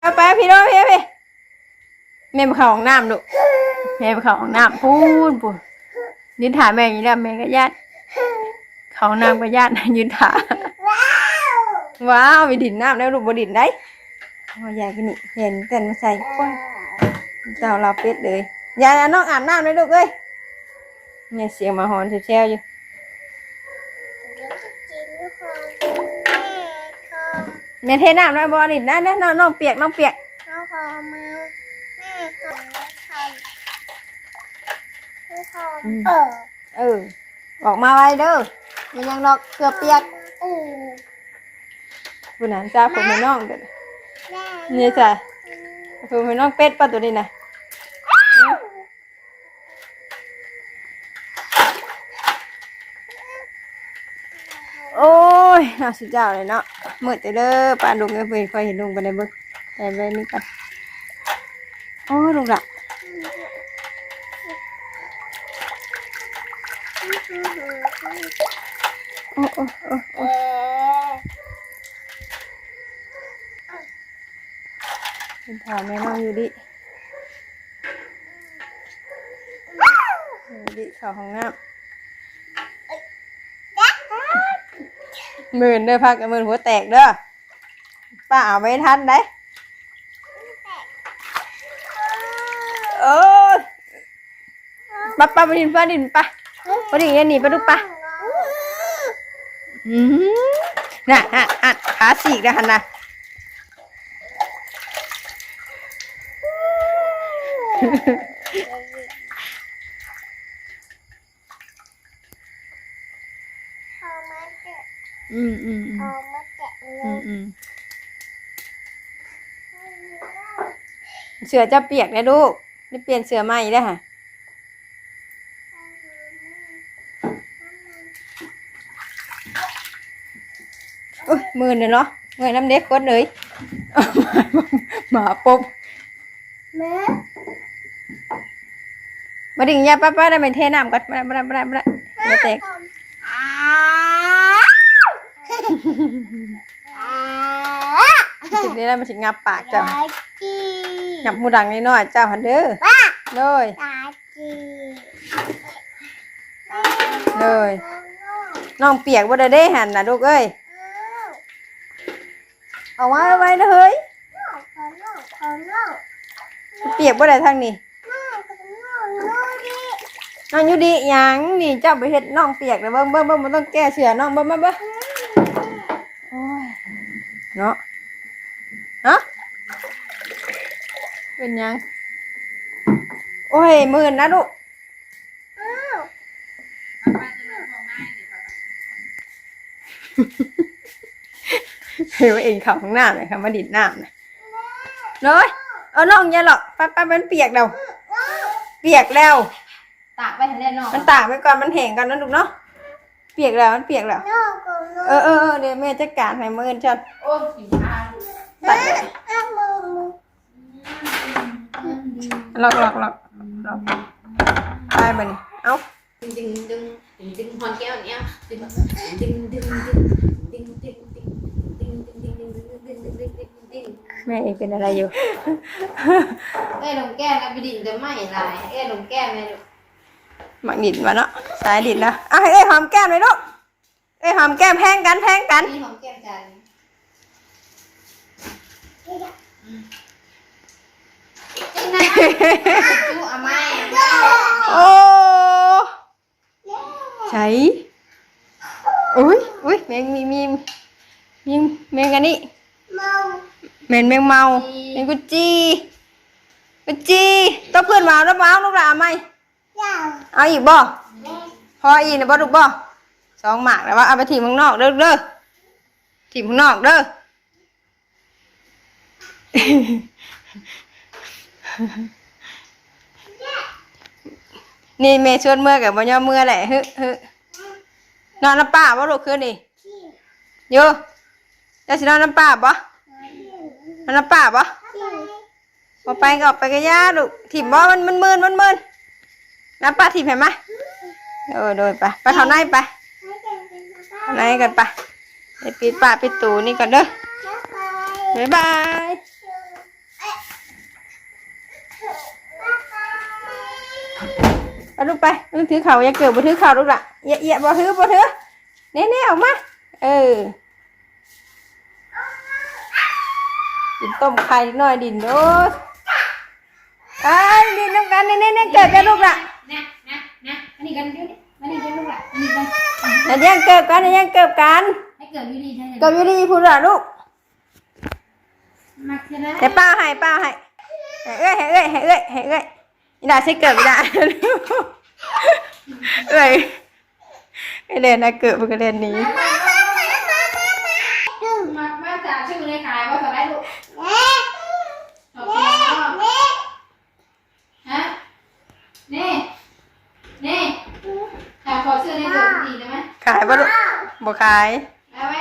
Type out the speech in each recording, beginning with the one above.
เอาไปพี่น้องพี่พี่แม่ไปเข้าห้องน้ำลูกแม่ไปเข้าห้องน้ำพูนพูนยืนถ่ายแม่อย่างนี้แล้วแม่ก็ญาติเข้าห้องน้ำก็ญาติยืนถ่ายว้าวไปดินน้ำแล้วลูกบดินได้เอายายกินนี่เห็นแต่มาใส่ก้นเจ้าเราเป็ดเลยยายน้องอาบน้ำเลยลูกเอ้ยเนี่ยเสียงมาหอนเชี่ยวๆอยู่ แม่เทน้ำแล้วบอดินนะนะน้องน้องเปียกน้องเปียกเขาขอมาแม่ขอทำไม่ทำเออเออออกมาไว้เด้อมันยังดอกเกือบเปียกเออคุณนันจ้าผมไม่น้องเด้อแม่นี่จ้ะผมไม่น้องเป็ดป่ะตัวนี้นะโอ้ ยน่าสุดเจ้าเลยเนาะมืดแต่เด้อปานลุงก็เพิ่นคอยเห็นลุงไปได้เบิ่งไปไปนี่กันโอ้ลุงละโอ้โอ้โอ้เออเป็นถามแม่น้องอยู่ดิอยู่ดิเข้าห้องน้ำ หมื่นเด้อพักกับหมื่นหัวแตกเด้อป้าเอาไว้ทันได้โอ้ป้าป้าไปดินป้าดินป้าป้าดินอย่าหนีป้าดูป้าอืมน่ะอะอะขาสีกนะฮันนะ เขามาแกะ อืมอืมอืมเขามาแกะเลอืยมอืมเสือจะเปียกนะลูกได้เปลี่ยนเสือใหม่ได้อค่ะโอ้ยมือเนี่ยเนาะเงยน้ำเด็กกดเลยเอามาหมาปุ๊บแม่มาดิ่งยาป้าป้าได้ไปเทน้ำก่อนมาได้มาได้มาได้มาได้มาแตกอ่าอ่า ถึงนี้แล้วมาถึงงับปากเจ้าตาจีงับหมูดังนิดหน่อยเจ้าหันเด้อป้าเลยตาจีเลยน้องเปียกบ่ได้เด้หันนะลูกเอ้ยอ้าวเอาไว้ไว้นะเฮ้ยขอโน่ขอโน่เปียกบ่ได้ทางนี้แม่ขอโน่โน่ดิน้องอยู่ดีหยังนี่เจ้าไปเฮ็ดน้องเปียกเลยเบิ่งเบิ่งเบิ่งมันต้องแก้เสือน้องเบิ่งเบิ่งเบิ่งโอ้ย เนาะฮะเป็นหยัง โอ้ยหมื่นนะลูกอ้าวเฮ้ยเองเข่าข้างหน้าเลยค่ะมาดิดน้ำนะเลยเอาน้องอย่าหรอกป้าป้ามันเปียกแล้วเปียกแล้วตากไปทันแน่นอนมันตากไปก่อนมันแห้งก่อนนะลูกเนาะเปียกแล้วมันเปียกแล้วโน่ขอโน่ เออเออเออเดี๋ยวแม่จัดการให้มือฉันโอ้ยผิวทางตัดเลยอ้าวมือมือหลอกหลอกหลอกหลอกไปบ่นี่เอ้าดึงดึงดึงดึงดึงหอนแก้วเนี่ยดึงดึงดึงดึงดึงดึงดึงดึงดึงดึงดึงดึงดึงดึงดึงดึงแม่เองเป็นอะไรอยู่เอ้ยลงแก้วกันไปดินจะไม่ลายเอ้ยลงแก้วไหมลูกหมักดิดมาเนาะสายดิดแล้วอะเอ้ยหอมแก้มเลยลูก เอ้ยหอมแก้มแพงกันแพงกัน นี่ของแก้มจันจังนะจูอาไม่โอ้ใช่อุ้ยอุ้ยแมงมีมีมีแมงกันนี่เมาแมงแมงเมาแมงกุจีกุจีต้องเพื่อนมาแล้วมาลูกหลานไหมยาวเอาอีกบ่แม่พออีกนะบ่ลูกบ่ สองหมากแล้วว่าเอาไปถิ่มข้างนอกเด้อเด้อถิ่มข้างนอกเด้อนี่เมย์ชวนเมื่อกับบ่ยอเมื่อแหละฮึฮึนอนน้ำป้าบ่ลูกคืนนี่ที่โยจะสินอนน้ำป้าบ่นอนน้ำป้าบ่ที่บ่ไปก็ออกไปกับย่าลูกถิ่มบ่มันมันมืนมันมืนน้ำป้าถิ่มเห็นไหมเออโดยไปไปเข้าในไปให้เด็ก ไหนกันปะไปปิดปะปิดตูนี่ก่อนเด้อบ๊ายบายไปลูกไปลูกถือเข่าอย่าเกือบบ่ถือเข่าลูกละเยะเยะๆบ่ถือบ่ถือเน่ๆออกมาเออดินต้มไข่หน่อยดินโน้ตไปดินน้ำกันเน่ๆเกิดจะลูกละนะนะนะอันนี้กันเดี๋ยวนี้ อันนี้กันลูกละอันนี้กันอันยังเกิดกันอันยังเกิดกันให้เกิดวิธีใช่ไหมเกิดอยู่ดีพูดละลูกมักจะได้แต่ป้าให้ป้าให้ให้เอ้ยให้เอ้ยให้เอ้ยให้เอ้ยอีดาใช้เกิดไม่ได้เอ้ยไอเล่นนะเกิดมันก็เล่นหนี้ มักมาจากชื่อในขายว่าสไลด์ลูก แม่ โอเคเนาะ แม่ ฮะนี่นี่ถ้า ขอชื่อในตัวดีได้ไหมขายปะลูกบ่ขายเอาไว้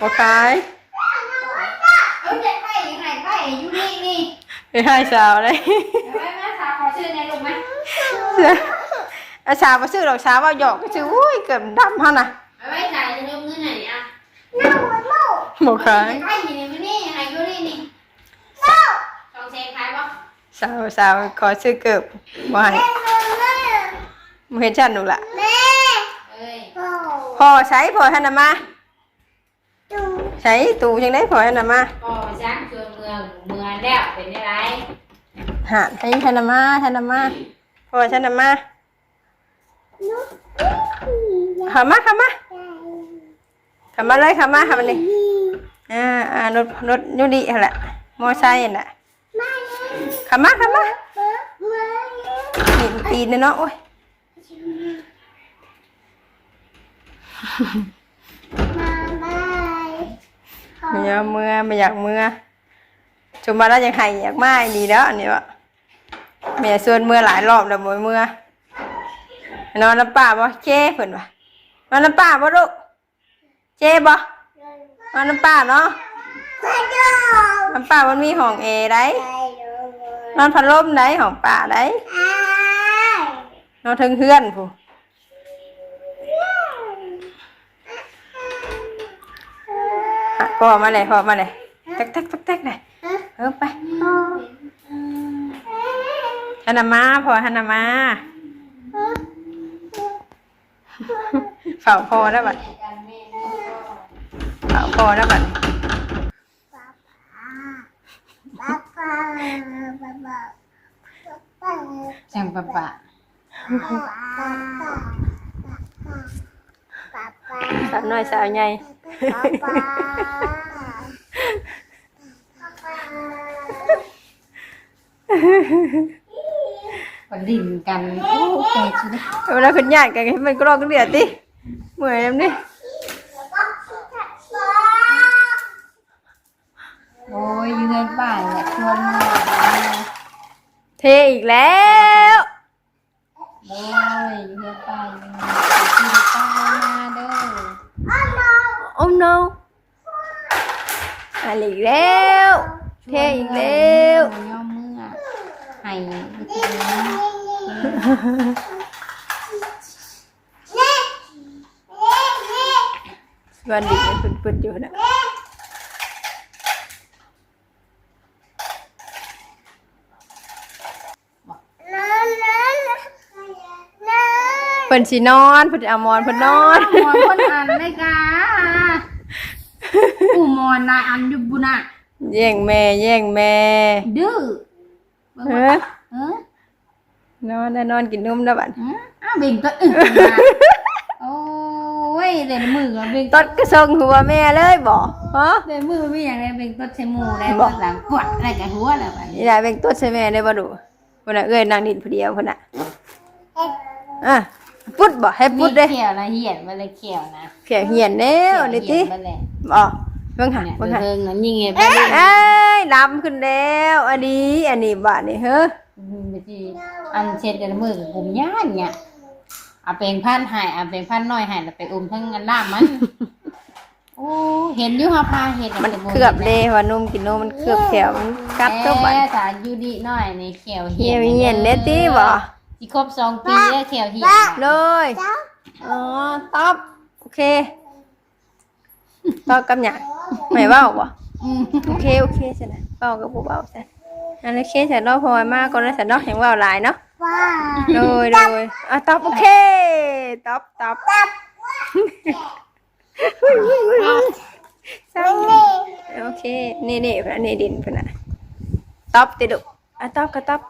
บ่ขายเอ้ยเด็กไปยังไงไปอยู่นี่นี่ไปให้สาวเลยเอาไว้มาถ้าขอชื่อในลูกไหมอาชาบ่ซื้อดอกชาว่าหยอกก็ซื้ออุ้ยเกิดดำเฮาน่ะเอาไว้จ่ายจะเริ่มเงินไหนอะน้าหัวโม่บ่ขายไปอยู่นี่มานี่ยังไงอยู่นี่นี่สองเซนขายปะสาวสาวขอซื้อเกิบบ่ให้แม่แม่บ่เห็นฉันหนูล่ะแม่เอ้ยโอ้ พ่อใช้พ่อท่านน่ะมาดูใช้ตู้จังได๋พ่อท่านน่ะมาพ่อช้างชวนเมืองเมืองแล้วเป็นยังไงหาให้ท่านน่ะมาท่านน่ะมาพ่อท่านน่ะมานุ๊กเข้ามาเข้ามาเข้ามาเลยเข้ามาเข้ามานี่อ่าอ่ารถรถอยู่ดีหั่นแหละมอไซค์นั่นแหละมาเข้ามาเข้ามาเปิดมานี่ตีนเนาะโอ้ย มาบาย ไม่อยากเมื่อไม่อยากเมื่อชมมาแล้วยังไห้อยากมาอีนี่แล้วอันนี้วะแม่ส่วนเมื่อหลายรอบแล้วบ่เมื่อนอนน้ำป่าบ่เจ้เพิ่นว่านอนน้ำป่าบ่ลูกเจ้บ่นอนน้ำป่าเนาะน้ำป่ามันมีห้องเอได้นอนพัดลมได้ห้องป่าได้นอนทึงเฮือนผู้ พอมาเลยพอมาเลยตักตักตักตักเลยเออไปโอ้ฮันนามาพอฮันนามาเฝ้าพอแล้วบัดเฝ้าพอแล้วบัดป้าป้าป้าป้าป้าช่างปะปะป้าป้าป้าป้าสาวน้อยสาวใหญ่ ป้าป้าป้าก็ดิ่นกันโอ้แกชิได้เวลาคุณญาติกันให้มันก็รอกกันเดือดติเมื่อยแล้ว no อะไรอีกแล้วเทอีกแล้วย่อมเมื่อให้วิธีวันดีมันปึดๆอยู่นะเพิ่นสินอนเพิ่นสิเอาหมอนเพิ่นนอนมอนคนอ่านเลยกา กูมอนนายอันอยู่บุญอะแย่งแม่ แย่งแม่ ดื้อเฮ้ยเออนอนได้นอนกินนมแล้วบัดอ้าวเบ่งตัวอึโอ้ยเด่นมือกับเบ่งตดก็ส่งหัวแม่เลยบ่ฮะเด่นมือมีอย่างไรเบ่งตัวใช้มูได้บ่บ่หลังกวดอะไรกับหัวแล้วบัดนี้นี่ได้แบ่งตดใส่แม่ได้บ่ดูพุ่นน่ะเอ้ยนางดินผู้เดียวพุ่นน่ะอะ ปุดบ่ให้ปุดเด้มีเขียวนะเหียนมาเลยเขียวนะเขียเหียนแล้วนี่ติเขียวมาเลยบ่เบิ่งหาเนี่ยเบิ่งหาเบิ่งนั่นยิงไงไปดิเอ้ยดำขึ้นแล้ว อันนี้อันนี้บาดนี่เฮ้อไปที่อันเช็ดกันมือกับผมย่านเนี่ยเอาเป็นพันหายเอาเป็นพันน้อยหายแล้วไปอุ้มทั้งอันล่ามมันโอ้เห็นอยู่ฮะพาเห็นมันเคลือบเลยว่านุ่มกินนมมันเคลือบแถวมันกัดตัวบัดแม่จ๋าอยู่ดีหน่อยในเขียวเหี่ยวเหียนเด้ติบ่ ที่ครบสองปีแล้วเขียวเหี่ยวเลย อ๋อตอบโอเคตอบกับหยังไม่เว้าบ่อืมโอเคโอเคใช่นะเว้ากับบ่เว้าใช่อันโอเคใช่เนาะพอมาก่อนแล้วใช่เนาะยังเว้าหลายเนาะไปป้าโดยโดยอะตอบโอเคตอบตอบตับซ้ไม่นี่ำโอเคนี่นี่พระนี่ดินพระน่ะตอบติดุอะตอบก็ตอบ